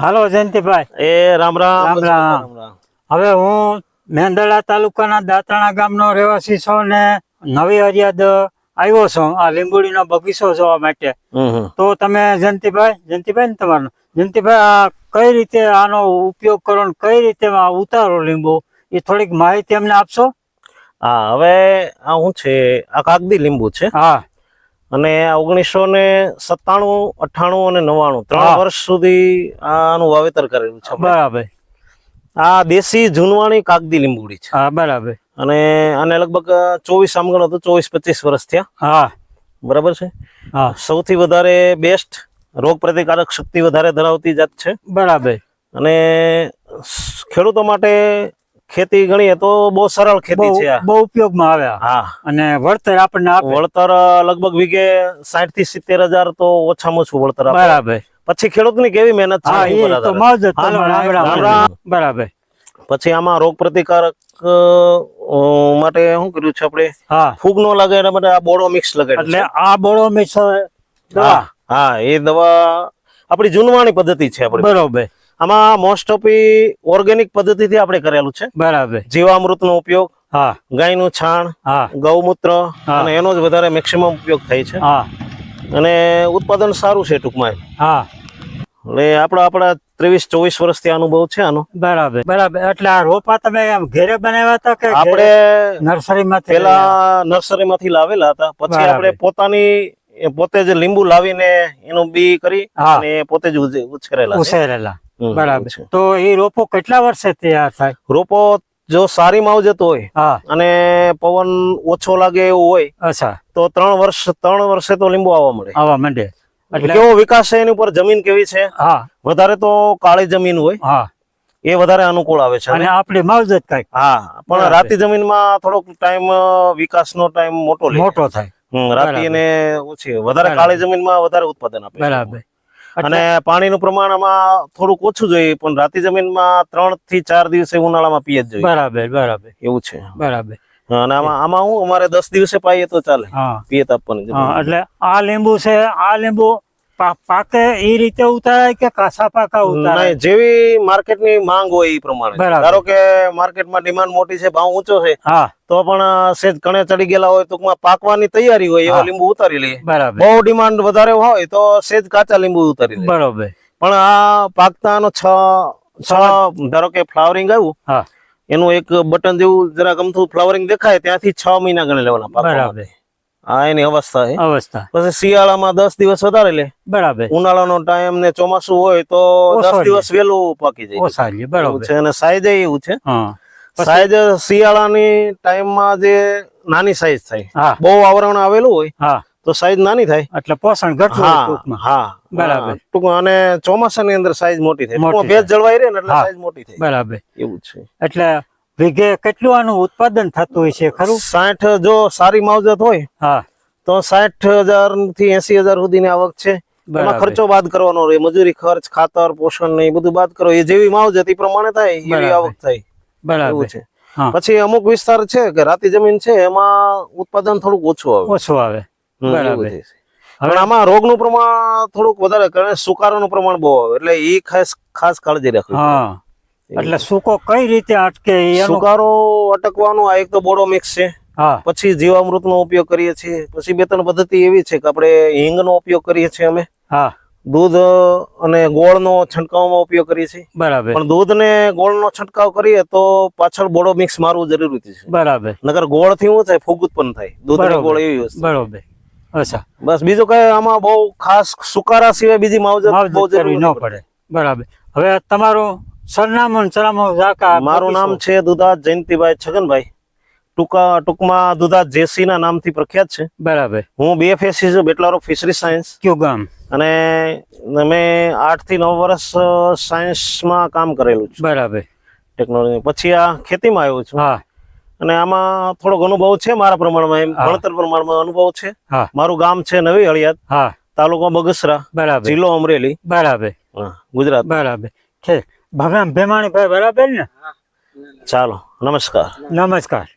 હાલો જયંતિભાઈ. એ રામ રામ રામ રામ. હવે હું મેંદળા તાલુકાના દાંતણા ગામનો રહેવાસી છું ને નવી હરિયાદ આવ્યો છું આ લીંબુડીનો બગીચો જોવા માટે. તો તમે જયંતિભાઈ જયંતિભાઈ ને તમારો. જયંતિભાઈ આ કઈ રીતે આનો ઉપયોગ કરો ને કઈ રીતે ઉતારો લીંબુ? એ થોડીક માહિતી અમને આપશો? હા હવે આ શું છે આ કાગદી લીંબુ છે. હા. અને ઓગણીસો ને સત્તાણું અઠ્ઠાણું અને નવ્વાણું ત્રણ વર્ષ સુધી આનું વાવેતર કરેલું છે. બરાબર. આ દેશી જૂનવાણી કાગદી લીંબુડી છે. હા બરાબર. અને આને લગભગ ચોવીસ આમગણ હતું ચોવીસ પચીસ વર્ષ થયા. હા. બરાબર છે? હા. સૌથી વધારે બેસ્ટ રોગ પ્રતિકારક શક્તિ વધારે ધરાવતી જાત છે. બરાબર. અને ખેડૂતો માટે ખેતી ગણીએ તો બહુ સરળ ખેતી છે બહુ ઉપયોગમાં આવ્યા હા. અને વળતર આપણને વળતર લગભગ વીઘે સાઠથી સિત્તેર હજાર તો ઓછામાં ઓછું વળતર બરાબર. પછી ખેડૂતની કેવી મહેનત. બરાબર. પછી આમાં રોગ પ્રતિકારક માટે શું કર્યું છે આપણે? હા. ફૂગ નો લાગે એના માટે આ બોડો મિક્સ લગાડ્યું એટલે આ બોળો મિક્સ હા હા એ દવા આપણી જૂનવાણી પદ્ધતિ છે આપણે. બરોબર. આમાં મોસ્ટ ઓફ ઓર્ગેનિક પદ્ધતિથી આપણે કરેલું છે. બરાબર. જીવામૃતનો ઉપયોગ હા. ગાયનું છાણ હા. ગૌમૂત્ર અને એનો જ વધારે મેક્સિમમ ઉપયોગ થાય છે. હા. અને ઉત્પાદન સારું છે ટૂંકમાં. હા. એટલે આપણા આપણા ત્રેવીસ ચોવીસ વર્ષથી અનુભવ છે આનો. બરાબર બરાબર. એટલે આ રોપા તમે ઘેરે બનાવ્યા હતા કે આપણે નર્સરીમાં પેલા નર્સરીમાંથી લાવેલા હતા. પછી આપણે પોતાની પોતે જ લીંબુ લાવીને એનું બી કરી. અને પોતે જ ઉછેરેલા ઉછેરેલા. બરાબર. તો એ રોપો કેટલા વર્ષે તૈયાર થાય? રોપો જો સારી માવજત હોય અને પવન ઓછો લાગે એવું હોય અચ્છા. તો ત્રણ વર્ષ ત્રણ વર્ષે તો લીંબુ આવવા મળે આવવા માંડે. એટલે કેવો વિકાસ છે એની ઉપર જમીન કેવી છે? હા. વધારે તો કાળી જમીન હોય હા. એ વધારે અનુકૂળ આવે છે. અને આપણે માવજત થાય હા પણ. રાતી જમીનમાં થોડોક ટાઈમ વિકાસનો ટાઈમ મોટો મોટો થાય. રાતી એને ઓછી વધારે કાળી જમીનમાં વધારે ઉત્પાદન આપે બરાબર. અને પાણીનું પ્રમાણ આમાં થોડુંક ઓછું જોઈએ પણ રાતી જમીનમાં ત્રણથી ચાર દિવસે ઉનાળામાં પીએ જ જોઈએ. બરાબર બરાબર. એવું છે. બરાબર. અને આમાં આમાં હું અમારે દસ દિવસે પાઈએ તો ચાલે. પીએ પિયત આપવાની. એટલે આ લીંબુ છે આ લીંબુ પાકે એ રીતે ઉતારાય કે કાસા પાકા ઉતારાય? જેવી જેવી માર્કેટની માંગ હોય એ પ્રમાણે. ધારો કે માર્કેટમાં ડિમાન્ડ મોટી છે ભાવ ઊંચો છે હા. તો પણ સેજ કણે ચડી ગયેલા હોય ટૂંકમાં પાકવાની તૈયારી હોય એવા લીંબુ ઉતારી લઈએ. બરાબર. બહુ ડિમાન્ડ વધારે હોય તો સેજ કાચા લીંબુ ઉતારી લઈએ. બરાબર. પણ આ પાકતાનો છ છ ધારો કે ફ્લાવરિંગ આવ્યું હા. એનું એક બટન જેવું જરા ગમતું ફ્લાવરિંગ દેખાય ત્યાંથી છ મહિના ગણે લેવાના બરાબર. માટે. એની અવસ્થા છે. અવસ્થા. પછી શિયાળામાં દસ દિવસ વધારે લે. બરાબર. ઉનાળાનો ટાઈમ ને ચોમાસું હોય તો દસ દિવસ વહેલું પાકી જાય. ઓછા લે એવું છે અને સાઈઝ એવું છે. સાઈઝ શિયાળાની ટાઈમમાં જે નાની સાઈઝ થાય. હા. બહુ આવરણ આવેલું હોય હા. તો સાઈઝ નાની થાય. એટલે પોષણ ઘટવું હા ટૂંકમાં. હા. બરાબર. હા. ટૂંકમાં. અને ચોમાસાની અંદર સાઈઝ મોટી થાય. ભેજ જળવાઈ રહે ને એટલે સાઈઝ મોટી થાય. બરાબર. એવું છે. એટલે વીઘે કેટલું આનું ઉત્પાદન થતું હોય છે ખરું? સાઠ જો સારી માવજત હોય હા. તો સાઠ હજારથી એસી હજાર સુધીની આવક છે. એમાં ખર્ચો બાદ કરવાનો રહે મજૂરી ખર્ચ ખાતર પોષણ ને એ બધું બાદ કરો. એ જેવી માવજત એ પ્રમાણે થાય એવી આવક થાય. બરાબર. છે. પછી અમુક વિસ્તાર છે કે રાતી જમીન છે એમાં ઉત્પાદન થોડુંક ઓછું આવે. ઓછું આવે. બરાબર. છે. પણ આમાં રોગનું પ્રમાણ થોડુંક વધારે કારણ કે સુકારાનું પ્રમાણ બહુ આવે. એટલે એ ખાસ ખાસ કાળજી રાખવી હા. એટલે સૂકો કઈ રીતે અટકે સુકારો અટકવાનો આ એક તો બોડો મિક્સ છે. પછી જીવામૃત નો ઉપયોગ કરીએ છીએ. પછી બે ત્રણ પદ્ધતિ એવી છે કે આપણે હિંગનો ઉપયોગ કરીએ છીએ અમે. હા. દૂધ અને ગોળનો છંટકાવમાં ઉપયોગ કરીએ છીએ. બરાબર. પણ દૂધ ને ગોળનો છંટકાવ કરીએ તો પાછળ બોડો મિક્સ મારવું જરૂરી છે. બરાબર. નગર ગોળથી શું થાય ફૂગ ઉત્પન્ન થાય. દૂધ અને. ગોળ એવી વસ્તુ. બરાબર. અચ્છા. બસ બીજું કઈ આમાં બહુ ખાસ સુકારા સિવાય બીજી માવજત માવજત બહુ જરૂરી ન પડે. બરાબર. હવે તમારું સરનામું સરનામું ઝાકા મારું નામ છે દુધાત જયંતિભાઈ છગનભાઈ. ટૂંકા ટૂંકમાં દુધાત જેસી ના નામથી પ્રખ્યાત છે. બરાબર. હું બીએફએસસી છું બેચલર ઓફ ફિશરી સાયન્સ કયું ગામ? અને મેં આઠથી નવ વર્ષ સાયન્સમાં કામ કરેલું છે. બરાબર. ટેકનોલોજી પછી આ ખેતીમાં આવ્યો છું. હા. અને આમાં થોડોક અનુભવ છે મારા પ્રમાણમાં એમ. ભણતર પ્રમાણમાં અનુભવ છે. હા. મારું ગામ છે નવી હળિયાદ હા. તાલુકો બગસરા બરાબર. જિલ્લો અમરેલી. બરાબર. હા, ગુજરાત. બરાબર. ઠીક. ભગવાન ભેમાણીભાઈ બરાબર ને? ચાલો નમસ્કાર. નમસ્કાર.